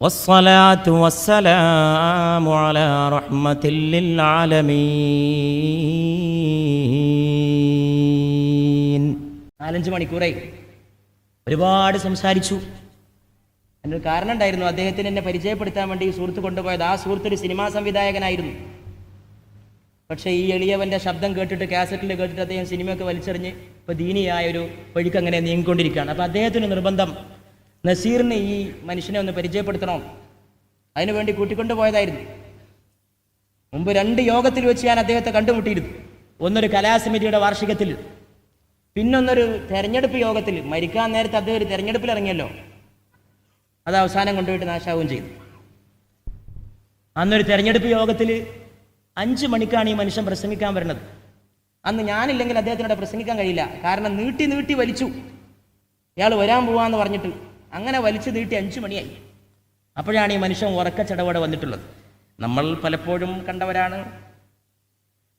والصلاة والسلام على رحمة للعالمين നാലഞ്ച് മണിക്കൂറായി ഒരുപാട് സംസാരിച്ചു അതിനൊരു കാരണം ഉണ്ടായിരുന്നു അദ്ദേഹത്തിന് എന്നെ പരിചയപ്പെടുത്താൻ വേണ്ടി ഈ സുഹൃത്ത് കൊണ്ടുപോയത് ആ സുഹൃത്ത് ഒരു സിനിമാ സംവിധായകനായിരുന്നു പക്ഷേ ഈ എളിയവൻ്റെ ശബ്ദം കേട്ടിട്ട് കാസറ്റിൽ കേട്ടിട്ട് അദ്ദേഹം സിനിമയൊക്കെ വലിച്ചെറിഞ്ഞ് ഇപ്പോൾ ദീനിയായ ഒരു വഴിക്ക് അങ്ങനെ നീങ്ങിക്കൊണ്ടിരിക്കുകയാണ് അപ്പോൾ അദ്ദേഹത്തിന് നിർബന്ധം നസീറിനെ ഈ മനുഷ്യനെ ഒന്ന് പരിചയപ്പെടുത്തണം? അതിനുവേണ്ടി കൂട്ടിക്കൊണ്ടു പോയതായിരുന്നു. മുമ്പ് രണ്ട് യോഗത്തിൽ വെച്ച് ഞാൻ അദ്ദേഹത്തെ കണ്ടുമുട്ടിയിരുന്നു. ഒന്നൊരു കലാസമിതിയുടെ വാർഷികത്തിൽ പിന്നൊന്നൊരു തെരഞ്ഞെടുപ്പ് യോഗത്തിൽ. മരിക്കാൻ നേരത്തെ അദ്ദേഹം ഒരു തെരഞ്ഞെടുപ്പിൽ ഇറങ്ങിയല്ലോ. അത് അവസാനം കൊണ്ടുപോയിട്ട് നാശാവുകയും ചെയ്തു. അന്നൊരു തെരഞ്ഞെടുപ്പ് യോഗത്തിൽ അഞ്ച് മണിക്കാണ് ഈ മനുഷ്യൻ പ്രസംഗിക്കാൻ വരുന്നത്. അന്ന് ഞാനില്ലെങ്കിൽ അദ്ദേഹത്തിനോട് പ്രസംഗിക്കാൻ കഴിയില്ല. കാരണം നീട്ടി നീട്ടി വലിച്ചു. ഇയാൾ വരാൻ പോവാന്ന് പറഞ്ഞിട്ട് അങ്ങനെ വലിച്ചു നീട്ടി അഞ്ചു മണിയായി. അപ്പോഴാണ് ഈ മനുഷ്യൻ ഉറക്കച്ചടവോടെ വന്നിട്ടുള്ളത്. നമ്മൾ പലപ്പോഴും കണ്ടവരാണ്.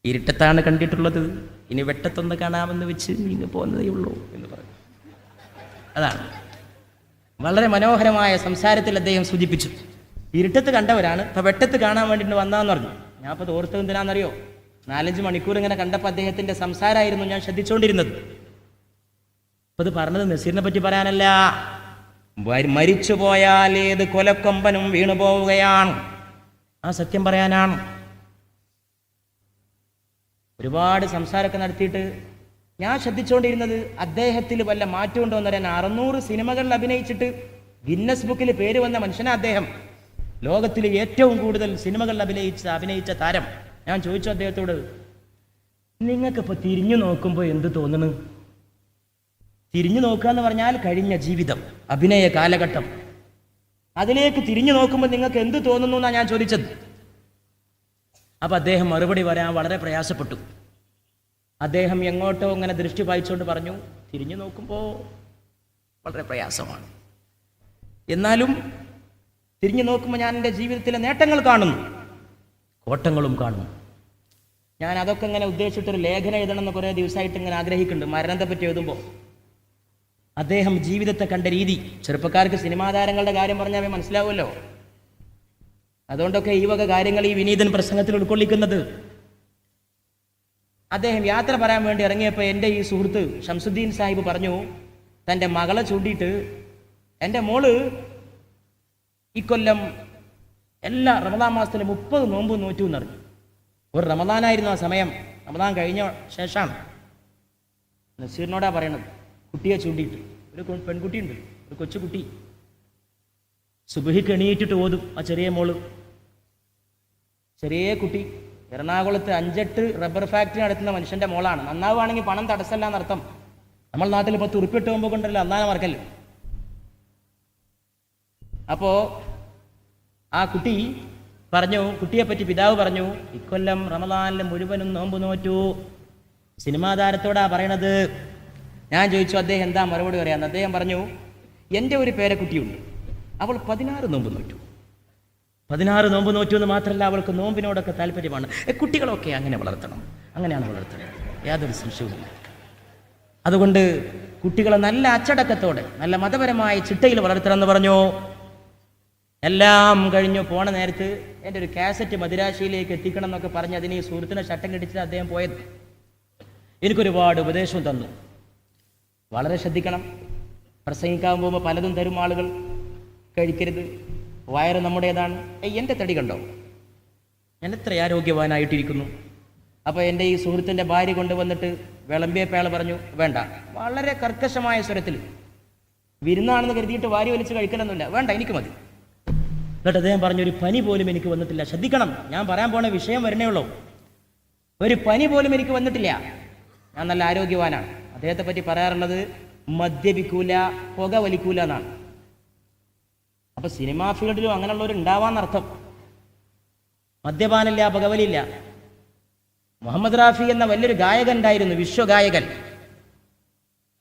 ഇരുട്ടത്താണ് കണ്ടിട്ടുള്ളത്. ഇനി വെട്ടത്തൊന്ന് കാണാമെന്ന് വെച്ച് ഇങ്ങ് പോകുന്നതേ ഉള്ളൂ എന്ന് പറഞ്ഞു. അതാണ്. വളരെ മനോഹരമായ സംസാരത്തിൽ അദ്ദേഹം സൂചിപ്പിച്ചു. ഇരുട്ടത്ത് കണ്ടവരാണ്. ഇപ്പൊ വെട്ടത്ത് കാണാൻ വേണ്ടിയിട്ട് വന്നാന്ന് പറഞ്ഞു. ഞാൻ അപ്പോൾ ഓർത്തത് എന്തിനാണെന്നറിയോ നാലഞ്ച് മണിക്കൂർ ഇങ്ങനെ കണ്ടപ്പോൾ അദ്ദേഹത്തിന്റെ സംസാരമായിരുന്നു ഞാൻ ശ്രദ്ധിച്ചുകൊണ്ടിരുന്നത് അപ്പൊ ഇത് പറഞ്ഞത് നസീറിനെ പറ്റി പറയാനല്ല. മരിച്ചു പോയാൽ ഏത് കൊലക്കൊമ്പനും വീണു പോവുകയാണ്. ആ സത്യം പറയാനാണ്. ഒരുപാട് സംസാരമൊക്കെ നടത്തിയിട്ട് ഞാൻ ശ്രദ്ധിച്ചുകൊണ്ടിരുന്നത് അദ്ദേഹത്തിൽ വല്ല മാറ്റം ഉണ്ടോ എന്ന് പറയാൻ അറുന്നൂറ് സിനിമകളിൽ അഭിനയിച്ചിട്ട് ഗിന്നസ് ബുക്കിൽ പേര് വന്ന മനുഷ്യനാ അദ്ദേഹം. ലോകത്തിലെ ഏറ്റവും കൂടുതൽ സിനിമകളിൽ അഭിനയിച്ച അഭിനയിച്ച താരം. ഞാൻ ചോദിച്ചു അദ്ദേഹത്തോട് നിങ്ങൾക്കിപ്പോൾ തിരിഞ്ഞു നോക്കുമ്പോൾ എന്ത് തോന്നുന്നു തിരിഞ്ഞു നോക്കുക എന്ന് പറഞ്ഞാൽ കഴിഞ്ഞ ജീവിതം അഭിനയ കാലഘട്ടം. അതിലേക്ക് തിരിഞ്ഞു നോക്കുമ്പോൾ നിങ്ങൾക്ക് എന്ത് തോന്നുന്നു എന്നാണ് ഞാൻ ചോദിച്ചത്? അപ്പൊ അദ്ദേഹം മറുപടി വരാൻ വളരെ പ്രയാസപ്പെട്ടു. അദ്ദേഹം എങ്ങോട്ടോ ഇങ്ങനെ ദൃഷ്ടി വായിച്ചുകൊണ്ട് പറഞ്ഞു തിരിഞ്ഞു നോക്കുമ്പോൾ വളരെ പ്രയാസമാണ്. എന്നാലും തിരിഞ്ഞു നോക്കുമ്പോൾ ഞാൻ എന്റെ ജീവിതത്തിലെ നേട്ടങ്ങൾ കാണുന്നു കോട്ടങ്ങളും കാണുന്നു. ഞാൻ അതൊക്കെ ഇങ്ങനെ ഉദ്ദേശിച്ചിട്ടൊരു ലേഖനം എഴുതണം എന്ന് കുറേ ദിവസമായിട്ട് ഇങ്ങനെ ആഗ്രഹിക്കുന്നുണ്ട്. മരണത്തെ പറ്റി എഴുതുമ്പോൾ അദ്ദേഹം ജീവിതത്തെ കണ്ട രീതി. ചെറുപ്പക്കാർക്ക് സിനിമാ താരങ്ങളുടെ കാര്യം പറഞ്ഞാൽ മനസ്സിലാവുമല്ലോ. അതുകൊണ്ടൊക്കെ ഈ വക കാര്യങ്ങൾ ഈ വിനീതൻ പ്രസംഗത്തിൽ ഉൾക്കൊള്ളിക്കുന്നത്. അദ്ദേഹം യാത്ര പറയാൻ വേണ്ടി ഇറങ്ങിയപ്പോൾ എന്റെ ഈ സുഹൃത്ത് ഷംസുദ്ദീൻ സാഹിബ് പറഞ്ഞു തന്റെ മകളെ ചൂണ്ടിയിട്ട് എന്റെ മോൾ ഇക്കൊല്ലം എല്ലാ റമദാൻ മാസത്തിലും മുപ്പത് നോമ്പ് നോറ്റു എന്നറിഞ്ഞു ഒരു റമദാനായിരുന്നു ആ സമയം. റമദാൻ കഴിഞ്ഞ ശേഷമാണ്. നസീറിനോടാ പറയണത്. കുട്ടിയെ ചൂണ്ടിയിട്ട്. ഒരു പെൺകുട്ടിയുണ്ട്. ഒരു കൊച്ചുകുട്ടി. സുബഹിക്ക് എണീറ്റിട്ട് ഓതും. ആ ചെറിയ മോൾ. ചെറിയ കുട്ടി. എറണാകുളത്ത് അഞ്ചെട്ട് റബ്ബർ ഫാക്ടറി നടത്തുന്ന മനുഷ്യന്റെ മോളാണ്. നന്നാവുകയാണെങ്കിൽ പണം തടസ്സമല്ല എന്നർത്ഥം. നമ്മൾ നാട്ടിൽ പത്ത് തുറുപ്പിട്ട് പോകുമ്പോൾ കൊണ്ടല്ലോ അന്നാനെ മറക്കല്ലേ അപ്പോ ആ കുട്ടി പറഞ്ഞു കുട്ടിയെ പറ്റി പിതാവ് പറഞ്ഞു ഇക്കൊല്ലം റമദാനിൽ മുഴുവനും നോമ്പ് നോറ്റു. സിനിമാ താരത്തോടാ പറയണത്. ഞാൻ ചോദിച്ചു അദ്ദേഹം എന്താ മറുപടി പറയാന്ന് അദ്ദേഹം പറഞ്ഞു എന്റെ ഒരു പേരക്കുട്ടിയുണ്ട്. അവൾ പതിനാറ് നോമ്പ് നോറ്റു. പതിനാറ് നോമ്പ് നോറ്റു എന്ന് മാത്രമല്ല അവൾക്ക് നോമ്പിനോടൊക്കെ താല്പര്യമാണ്. കുട്ടികളൊക്കെ അങ്ങനെ വളർത്തണം. അങ്ങനെയാണ് വളർത്തുന്നത് യാതൊരു സംശയവുമില്ല. അതുകൊണ്ട് കുട്ടികളെ നല്ല അച്ചടക്കത്തോടെ നല്ല മതപരമായ ചിട്ടയിൽ വളർത്തണം എന്ന് പറഞ്ഞു. എല്ലാം കഴിഞ്ഞു. പോണ നേരത്ത് എന്റെ ഒരു കാസറ്റ് മദിരാശിയിലേക്ക് എത്തിക്കണം എന്നൊക്കെ പറഞ്ഞ് അതിന് ഈ സുഹൃത്തിനെ ചട്ടം കെട്ടിച്ചിട്ട് അദ്ദേഹം പോയത്. എനിക്കൊരുപാട് ഉപദേശവും തന്നു. വളരെ ശ്രദ്ധിക്കണം. പ്രസംഗിക്കാൻ പോകുമ്പോൾ പലതും തരും ആളുകൾ. കഴിക്കരുത്. വയറ് നമ്മുടേതാണ്. ഏയ് എന്റെ തടി കണ്ടോ? ഞാൻ എത്ര ആരോഗ്യവാനായിട്ടിരിക്കുന്നു. അപ്പോൾ എന്റെ ഈ സുഹൃത്തിന്റെ ഭാര്യ കൊണ്ടുവന്നിട്ട് വിളമ്പിയ പേള പറഞ്ഞു വേണ്ട വളരെ കർക്കശമായ സ്വരത്തിൽ വിരുന്നാണെന്ന് കരുതിയിട്ട് വാരി വലിച്ച് കഴിക്കണമെന്നില്ല വേണ്ട എനിക്ക് മതി. എന്നിട്ട് അദ്ദേഹം പറഞ്ഞു ഒരു പനി പോലും എനിക്ക് വന്നിട്ടില്ല. ശ്രദ്ധിക്കണം ഞാൻ പറയാൻ പോണ വിഷയം വരണേ ഉള്ളൂ. ഒരു പനി പോലും എനിക്ക് വന്നിട്ടില്ല. ഞാൻ നല്ല ആരോഗ്യവാനാണ്. അദ്ദേഹത്തെ പറ്റി പറയാറുള്ളത് മദ്യപിക്കൂല പുക വലിക്കൂല എന്നാണ്. അപ്പൊ സിനിമാ ഫീൽഡിലും അങ്ങനെയുള്ളവർ ഉണ്ടാവാന്നർത്ഥം മദ്യപാനില്ല പുകവലില്ല മുഹമ്മദ് റാഫി എന്ന വലിയൊരു ഗായകൻ ഉണ്ടായിരുന്നു വിശ്വഗായകൻ.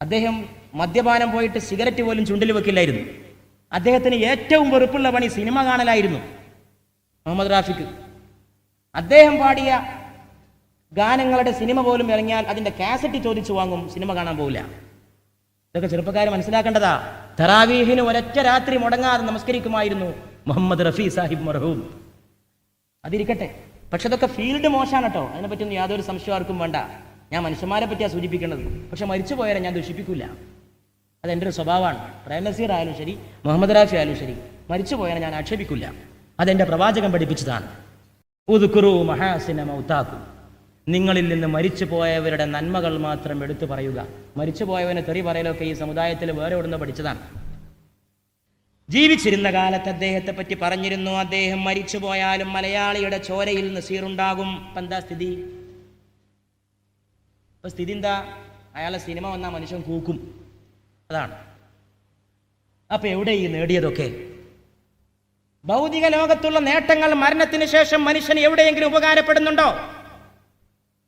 അദ്ദേഹം മദ്യപാനം പോയിട്ട് സിഗരറ്റ് പോലും ചുണ്ടിൽ വെക്കില്ലായിരുന്നു. അദ്ദേഹത്തിന് ഏറ്റവും വെറുപ്പുള്ള പണി സിനിമ കാണലായിരുന്നു മുഹമ്മദ് റാഫിക്ക്. അദ്ദേഹം പാടിയ ഗാനങ്ങളുടെ സിനിമ പോലും ഇറങ്ങിയാൽ അതിന്റെ കാസറ്റ് ചോദിച്ചു വാങ്ങും സിനിമ കാണാൻ പോവില്ല. ഇതൊക്കെ ചെറുപ്പക്കാർ മനസ്സിലാക്കേണ്ടതാ. തറാവീഹിന് ഒരൊറ്റ രാത്രി മുടങ്ങാതെ നമസ്കരിക്കുമായിരുന്നു മുഹമ്മദ് റഫി സാഹിബ് മർഹൂം. അതിരിക്കട്ടെ. പക്ഷെ അതൊക്കെ ഫീൽഡ് മോശമാണ് കേട്ടോ. അതിനെപ്പറ്റിയൊന്നും യാതൊരു സംശയം ആർക്കും വേണ്ട. ഞാൻ മനുഷ്യന്മാരെ പറ്റിയാണ് സൂചിപ്പിക്കേണ്ടത്. പക്ഷെ മരിച്ചു പോയാലെ ഞാൻ ദുഷിപ്പിക്കില്ല അതെന്റെ ഒരു സ്വഭാവമാണ്. പ്രേം നസീർ ആയാലും ശരി മുഹമ്മദ് റാഫി ആയാലും ശരി മരിച്ചു പോയാൽ ഞാൻ ആക്ഷേപിക്കില്ല അതെന്റെ പ്രവാചകൻ പഠിപ്പിച്ചതാണ്. ഉദുക്കുറു മഹാസിന മൗത്താക്കു. നിങ്ങളിൽ നിന്ന് മരിച്ചു പോയവരുടെ നന്മകൾ മാത്രം എടുത്തു പറയുക. മരിച്ചു പോയവനെ തെറി പറയലൊക്കെ ഈ സമുദായത്തിൽ വേറെ ഇവിടുന്ന് പഠിച്ചതാണ്. ജീവിച്ചിരുന്ന കാലത്ത് അദ്ദേഹത്തെ പറ്റി പറഞ്ഞിരുന്നു അദ്ദേഹം മരിച്ചു പോയാലും മലയാളിയുടെ ചോരയിൽ നസീറുണ്ടാകും സീറുണ്ടാകും. എന്താ സ്ഥിതി? ഇപ്പൊ സ്ഥിതി എന്താ? അയാളെ സിനിമ വന്നാൽ മനുഷ്യൻ കൂക്കും. അതാണ്. അപ്പൊ എവിടെ ഈ നേടിയതൊക്കെ? ഭൗതിക ലോകത്തുള്ള നേട്ടങ്ങൾ മരണത്തിന് ശേഷം മനുഷ്യന് എവിടെയെങ്കിലും ഉപകാരപ്പെടുന്നുണ്ടോ?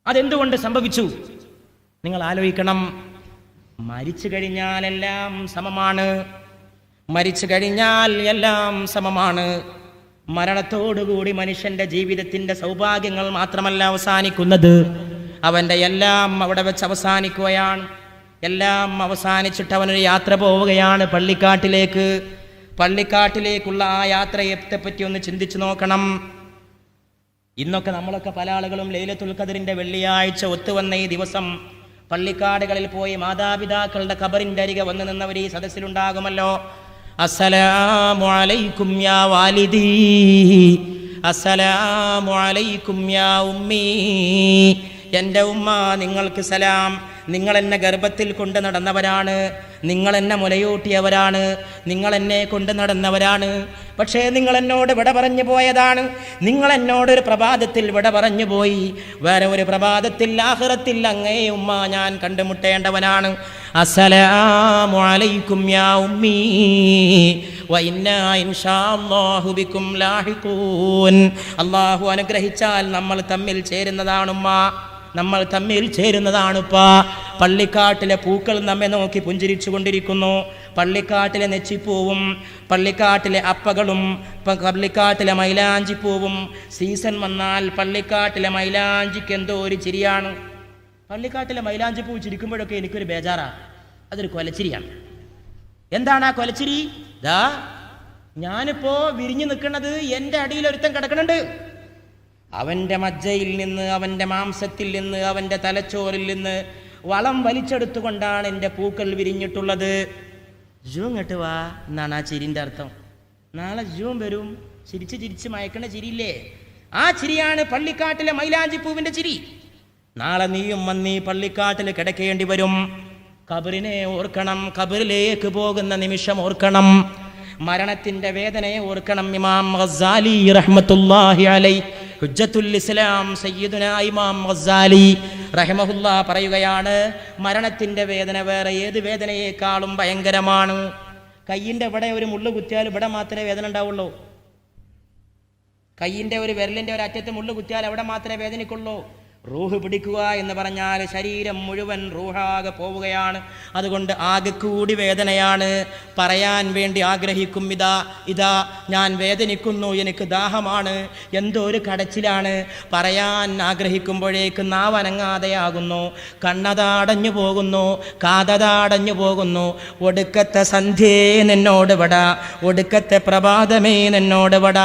അതെന്തുകൊണ്ട് സംഭവിച്ചു? നിങ്ങൾ ആലോചിക്കണം. മരിച്ചു കഴിഞ്ഞാൽ എല്ലാം സമമാണ്. മരിച്ചു കഴിഞ്ഞാൽ എല്ലാം സമമാണ്. മരണത്തോടുകൂടി മനുഷ്യന്റെ ജീവിതത്തിന്റെ സൗഭാഗ്യങ്ങൾ മാത്രമല്ല അവസാനിക്കുന്നത്. അവന്റെ എല്ലാം അവിടെ വെച്ച് അവസാനിക്കുകയാണ്. എല്ലാം അവസാനിച്ചിട്ട് അവനൊരു യാത്ര പോവുകയാണ് പള്ളിക്കാട്ടിലേക്ക്. പള്ളിക്കാട്ടിലേക്കുള്ള ആ യാത്രയെ പറ്റി ഒന്ന് ചിന്തിച്ചു നോക്കണം. ഇന്നൊക്കെ നമ്മളൊക്കെ പല ആളുകളും ലൈലത്തുൽ ഖദറിന്റെ വെള്ളിയാഴ്ച ഒത്തുവന്ന ഈ ദിവസം പള്ളിക്കാടുകളിൽ പോയി മാതാപിതാക്കളുടെ ഖബറിന്റെ അരികെ വന്നു നിന്നവർ ഈ സദസ്സിലുണ്ടാകുമല്ലോ. അസ്സലാമു അലൈക്കും യാ അസ്സലാമു അലൈക്കും യാ ഉമ്മീ എന്റെ ഉമ്മ നിങ്ങൾക്ക് സലാം. നിങ്ങൾ എന്നെ ഗർഭത്തിൽ കൊണ്ട് നടന്നവരാണ്. നിങ്ങൾ എന്നെ മുലയൂട്ടിയവരാണ്. നിങ്ങൾ എന്നെ കൊണ്ട് നടന്നവരാണ്. പക്ഷേ നിങ്ങൾ എന്നോട് വിട പറഞ്ഞു പോയതാണ്. നിങ്ങൾ എന്നോടൊരു പ്രഭാതത്തിൽ വിട പറഞ്ഞു പോയി. വേറെ ഒരു പ്രഭാതത്തിൽ ആഹ്റത്തിൽ അങ്ങേ ഉമ്മ ഞാൻ കണ്ടുമുട്ടേണ്ടവനാണ്. അലൈക്കും യാ അല്ലാഹു അനുഗ്രഹിച്ചാൽ നമ്മൾ തമ്മിൽ ചേരുന്നതാണുമ്മ. നമ്മൾ തമ്മിൽ ചേരുന്നതാണുപ്പാ. പള്ളിക്കാട്ടിലെ പൂക്കൾ നമ്മെ നോക്കി പുഞ്ചിരിച്ചു കൊണ്ടിരിക്കുന്നു പള്ളിക്കാട്ടിലെ നെച്ചിപ്പൂവും പള്ളിക്കാട്ടിലെ അപ്പകളും പള്ളിക്കാട്ടിലെ മൈലാഞ്ചിപ്പൂവും. സീസൺ വന്നാൽ പള്ളിക്കാട്ടിലെ മൈലാഞ്ചിക്ക് എന്തോ ഒരു ചിരിയാണ്. പള്ളിക്കാട്ടിലെ മൈലാഞ്ചിപ്പൂ ചിരിക്കുമ്പോഴൊക്കെ എനിക്കൊരു ബേജാറാ. അതൊരു കൊലച്ചിരിയാണ്. എന്താണ് ആ കൊലച്ചിരി? ദാ ഞാനിപ്പോ വിരിഞ്ഞു നിൽക്കുന്നത് എന്റെ അടിയിൽ ഒരുത്തൻ കിടക്കണുണ്ട്. അവന്റെ മജ്ജയിൽ നിന്ന് അവന്റെ മാംസത്തിൽ നിന്ന് അവന്റെ തലച്ചോറിൽ നിന്ന് വളം വലിച്ചെടുത്തുകൊണ്ടാണ് എന്റെ പൂക്കൾ വിരിഞ്ഞിട്ടുള്ളത്. ജൂം ഇങ്ങോട്ട് വാ എന്നാണ് ആ ചിരിന്റെ അർത്ഥം. നാളെ ജൂം വരും. ചിരിച്ച് ചിരിച്ച് മയക്കണ ചിരിയില്ലേ? ആ ചിരിയാണ് പള്ളിക്കാട്ടിലെ മൈലാഞ്ചി പൂവിന്റെ ചിരി. നാളെ നീയും വന്നി പള്ളിക്കാട്ടിൽ കിടക്കേണ്ടി വരും. കബറിനെ ഓർക്കണം കബറിലേക്ക് പോകുന്ന നിമിഷം ഓർക്കണം. മരണത്തിന്റെ വേദനയെ ഓർക്കണം ഇമാം റഹ്മത്തുല്ലാഹി അലൈ. ഹുജ്ജത്തുൽ ഇസ്ലാം സയ്യിദുന ഇമാം ഗസാലി റഹ്മഹുല്ല പറയുകയാണ് മരണത്തിന്റെ വേദന വേറെ ഏത് വേദനയേക്കാളും ഭയങ്കരമാണ്. കയ്യിന്റെ ഇവിടെ ഒരു മുള്ളു കുത്തിയാൽ ഇവിടെ മാത്രമേ വേദന ഉണ്ടാവുള്ളൂ. കയ്യിന്റെ ഒരു വിരലിന്റെ ഒരു അറ്റത്ത് മുള്ളു കുത്തിയാൽ അവിടെ മാത്രമേ വേദനിക്കുള്ളൂ. റൂഹ് പിടിക്കുക എന്ന് പറഞ്ഞാൽ ശരീരം മുഴുവൻ റൂഹാകെ പോവുകയാണ്. അതുകൊണ്ട് ആകെ കൂടി വേദനയാണ്. പറയാൻ വേണ്ടി ആഗ്രഹിക്കും ഇതാ ഇതാ ഞാൻ വേദനിക്കുന്നു എനിക്ക് ദാഹമാണ് എന്തോ ഒരു കടച്ചിലാണ്. പറയാൻ ആഗ്രഹിക്കുമ്പോഴേക്ക് നാവനങ്ങാതെയാകുന്നു. കണ്ണതാടഞ്ഞു പോകുന്നു കാതതാടഞ്ഞു പോകുന്നു. ഒടുക്കത്തെ സന്ധ്യേ നിന്നോട് വട ഒടുക്കത്തെ പ്രഭാതമേ നിന്നോട് വട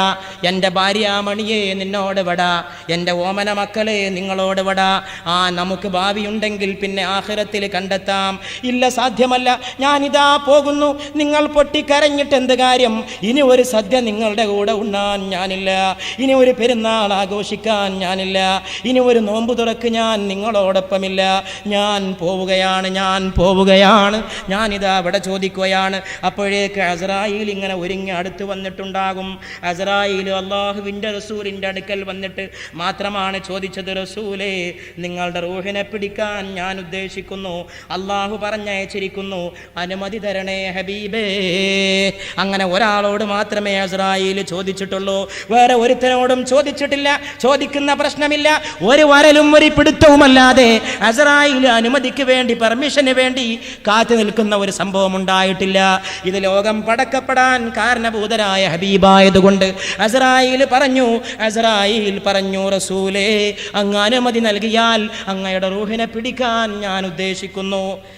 എന്റെ ഭാര്യാമണിയെ നിന്നോട് വട എന്റെ ഓമന മക്കളെ നിങ്ങളോട് വട ആ നമുക്ക് ഭാവിയുണ്ടെങ്കിൽ പിന്നെ ആഹ്റത്തിൽ കണ്ടെത്താം. ഇല്ല സാധ്യമല്ല. ഞാനിതാ പോകുന്നു. നിങ്ങൾ പൊട്ടിക്കരഞ്ഞിട്ട് എന്ത് കാര്യം? ഇനി ഒരു സദ്യ നിങ്ങളുടെ കൂടെ ഉണ്ണാൻ ഞാനില്ല. ഇനി ഒരു പെരുന്നാൾ ആഘോഷിക്കാൻ ഞാനില്ല. ഇനി ഒരു നോമ്പ് തുറക്ക് ഞാൻ നിങ്ങളോടൊപ്പമില്ല. ഞാൻ പോവുകയാണ് ഞാൻ പോവുകയാണ്. ഞാനിതാ ഇവിടെ ചോദിക്കുകയാണ്. അപ്പോഴേക്ക് അസറായിൽ ഇങ്ങനെ ഒരുങ്ങി അടുത്ത് വന്നിട്ടുണ്ടാകും. അസറായിൽ അള്ളാഹുവിന്റെ റസൂലിന്റെ അടുക്കൽ വന്നിട്ട് മാത്രമാണ് ചോദിച്ചത് റസൂൽ റസൂലേ നിങ്ങളുടെ റൂഹിനെ പിടിക്കാൻ ഞാൻ ഉദ്ദേശിക്കുന്നു. അള്ളാഹു പറഞ്ഞയച്ചിരിക്കുന്നു അനുമതി തരണേ ഹബീബേ. അങ്ങനെ ഒരാളോട് മാത്രമേ അസ്രായിൽ ചോദിച്ചിട്ടുള്ളൂ. വേറെ ഒരുത്തനോടും ചോദിച്ചിട്ടില്ല ചോദിക്കുന്ന പ്രശ്നമില്ല. ഒരു വരലും ഒരു പിടുത്തവുമല്ലാതെ അസറായിൽ അനുമതിക്ക് വേണ്ടി പെർമിഷന് വേണ്ടി കാത്തു നിൽക്കുന്ന ഒരു സംഭവം ഉണ്ടായിട്ടില്ല. ഇത് ലോകം പടക്കപ്പെടാൻ കാരണഭൂതരായ ഹബീബായതുകൊണ്ട് അസറായിൽ പറഞ്ഞു അസറായിൽ പറഞ്ഞു റസൂലേ അങ്ങ് അനുമതി നൽകിയാൽ അങ്ങയുടെ റൂഹിനെ പിടിക്കാൻ ഞാൻ ഉദ്ദേശിക്കുന്നു.